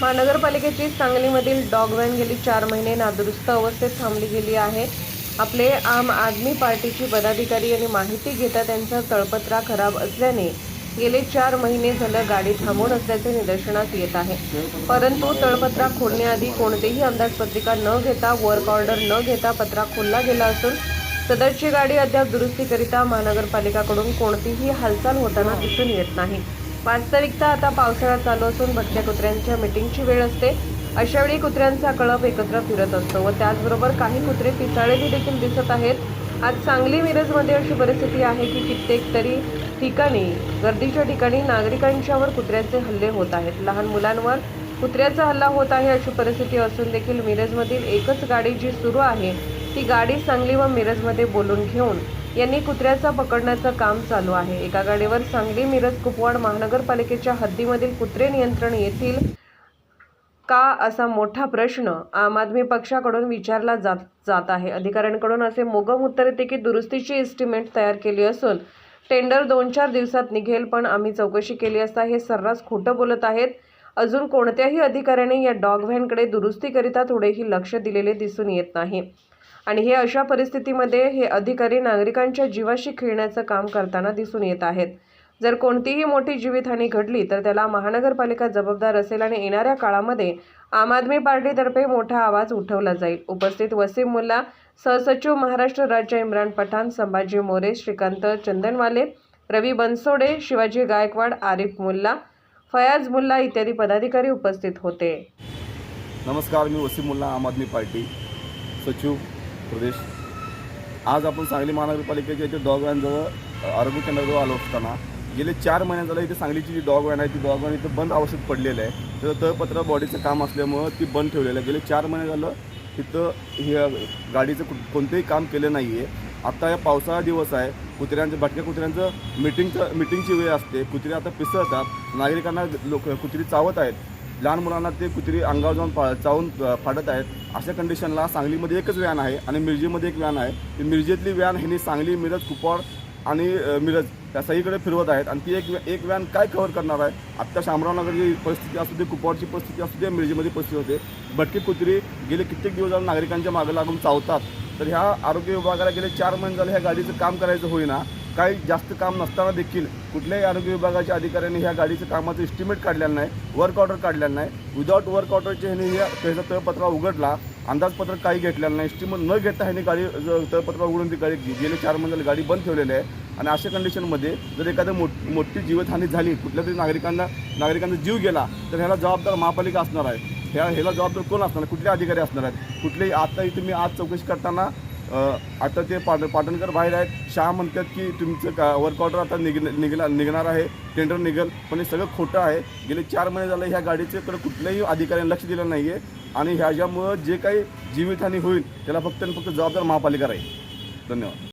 महानगरपालिकेची सांगलीमधील dog van गेली चार महिने नादुरुस्त अवस्थेत थांबली गेली आहे. आपले आम आदमी पार्टीची पदाधिकारी यांनी माहिती घेता त्यांचा तळपत्रा खराब असल्याने गेले चार महिने झालं गाडी थांबून असल्याचे निदर्शनास येत आहे. परंतु तळपत्रा खोलण्याआधी कोणतेही अंदाजपत्रिका न घेता वर्क ऑर्डर न घेता पत्रा खोलला गेला असून सदरची गाडी अद्याप दुरुस्तीकरिता महानगरपालिकाकडून कोणतीही हालचाल होताना दिसून येत नाही. वास्तविकता आता पावसाळा चालू असून भटक्या कुत्र्यांच्या मिटिंगची वेळ असते. अशावेळी कुत्र्यांचा कळप एकत्र फिरत असतो व त्याचबरोबर काही कुत्रे पिसाळलेली देखील दिसत आहेत. आज सांगली मिरजमध्ये अशी परिस्थिती आहे की कित्येक तरी ठिकाणी गर्दीच्या ठिकाणी नागरिकांच्यावर कुत्र्याचे हल्ले होत आहेत. लहान मुलांवर कुत्र्याचा हल्ला होत आहे अशी परिस्थिती असून देखील मिरजमधील एकच गाडी जी सुरू आहे ती गाडी सांगली व मिरजमध्ये बोलून घेऊन यांनी कुत्र्याचा पकडण्याचं काम चालू आहे. एका गाडीवर सांगली मिरज कुपवाड महानगरपालिकेच्या हद्दीमधील कुत्रे नियंत्रण येथील का असा मोठा प्रश्न आम आदमी पक्षाकडून विचारला जात जात आहे. अधिकाऱ्यांकडून असे मोगम उत्तर येते की दुरुस्तीची एस्टिमेट तयार केली असून टेंडर दोन चार दिवसात निघेल पण आम्ही चौकशी केली असता हे सर्रास खोटं बोलत आहेत. अजून कोणत्याही अधिकाऱ्याने या डॉग व्हॅनकडे दुरुस्तीकरिता थोडेही लक्ष दिलेले दिसून येत नाही. आणि हे अशा परिस्थितीमध्ये हे अधिकारी नागरिकांच्या जीवाशी खेळण्याचं काम करताना दिसून येत आहेत. जर कोणतीही मोठी जीवितहानी घडली तर त्याला महानगरपालिका जबाबदार असेल आणि येणाऱ्या काळामध्ये आम आदमी पार्टीतर्फे मोठा आवाज उठवला जाईल. उपस्थित वसीम मुल्ला सहसचिव महाराष्ट्र राज्य इम्रान पठाण संभाजी मोरे श्रीकांत चंदनवाले रवी बनसोडे शिवाजी गायकवाड आरिफ मुल्ला फयाज मुल्ला इत्यादी पदाधिकारी उपस्थित होते. नमस्कार मी वसीम मुल्ला आम आदमी पार्टी. सचिव प्रदेश. आज आपण सांगली महानगरपालिकेच्या इथे डॉग व्हॅनजवळ आरोग्य केंद्राजवळ आलो असताना गेले चार महिने झालं इथे सांगलीची जी डॉग व्हॅन आहे ती डॉग व्हॅन इथे बंद अवस्थेत पडलेलं आहे. तर तळपत्र बॉडीचं काम असल्यामुळं ती बंद ठेवलेलं आहे. गेले चार महिने झालं तिथं हे गाडीचं कोणतंही काम केलं नाही आहे आत्ता या पावसाळा दिवस आहे कुत्र्यांचं भटक्या कुत्र्यांचं मिटिंगचं मिटिंगची वेळ असते. कुत्रे आता पिसळतात. नागरिकांना लोक कुत्री चावत आहेत. लहान मुलांना ते कुत्री अंगावर जाऊन पा चावून फाडत आहेत. अशा कंडिशनला सांगलीमध्ये एकच व्हॅन आहे आणि मिरजेमध्ये एक व्हॅन आहे. ती मिरजेतली व्हॅन ह्यांनी सांगली मिरज कुपवाड आणि मिरज त्या सगळीकडे फिरवत आहेत. आणि ती एक एक व्हॅन काय कव्हर करणार आहे? आत्ता शामरावनगरची परिस्थिती असू दे कुपवाडची परिस्थिती असू दे मिरजेमध्ये परिस्थिती होते भटकी कुत्री गेले कित्येक दिवस नागरिकांच्या मागे लागून चावतात. तर ह्या आरोग्य विभागाला गेले चार महिने झाले ह्या गाडीचं काम करायचं होईना. काही जास्त काम नसताना देखील कुठल्याही आरोग्य विभागाच्या अधिकाऱ्यांनी ह्या गाडीचं कामाचं इस्टिमेट काढलेलं नाही वर्क ऑर्डर काढलेलं नाही. विदाऊट वर्क ऑर्डरचे ह्याने ह्या त्याचा तळपत्रा उघडला अंदाजपत्रक काही घेतलेलं नाही. इस्टिमेट न घेता ह्याने गाडी तळपत्रा उघडून ती गाडी गेले. चार महिन्याला गाडी बंद ठेवलेली आहे. आणि अशा कंडिशनमध्ये जर एखाद्या मोठ मोठी जीवितहानी झाली कुठल्या तरी नागरिकांना नागरिकांचा जीव गेला तर ह्याला जबाबदार महापालिका असणार आहे. ह्या ह्याला जबाबदार कोण असणार? कुठले अधिकारी असणार आहेत? कुठलेही आता तुम्ही आज चौकशी करताना आता ते पाट पाटणकर बाहेर आहेत शहा म्हणतात की तुमचं का वर्क ऑर्डर आता निघ निघला निघणार आहे टेंडर निघेल पण हे सगळं खोटं आहे. गेले चार महिने झाले ह्या गाडीच्याकडे कुठल्याही अधिकाऱ्याने लक्ष दिलं नाही आहे आणि ह्याच्यामुळं जे काही जीवितहानी होईल त्याला फक्त आणि फक्त जबाबदार महापालिका राहील. धन्यवाद.